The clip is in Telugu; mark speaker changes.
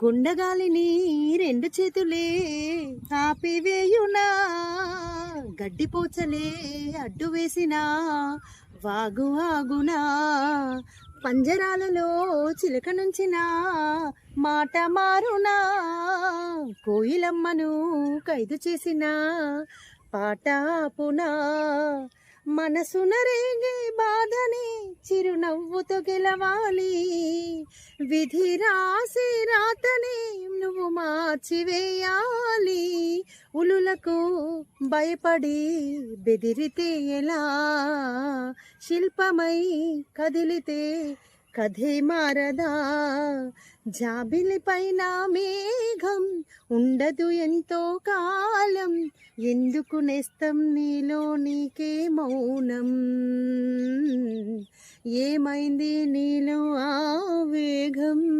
Speaker 1: గుండగాలిని రెండు చేతులే ఆపివేయునా గడ్డిపోచలే అడ్డు వేసినా వాగు ఆగునా పంజరాలలో చిలక నుంచిన మాట మారునా కోయిలమ్మను ఖైదు చేసిన పాట పునా మనసున రేగే బా చిరునవ్వుతో గెలవాలి విధి రాసి రాతనే నువ్వు మార్చివేయాలి. ఉలులకు భయపడి బెదిరితే ఎలా? శిల్పమై కదిలితే కథే మారదా? జాబిలి పైన మే ఉండదు ఎంతో కాలం. ఎందుకు నేస్తం నీలో నీకే మౌనం? ఏమైంది నీలో ఆ వేగం?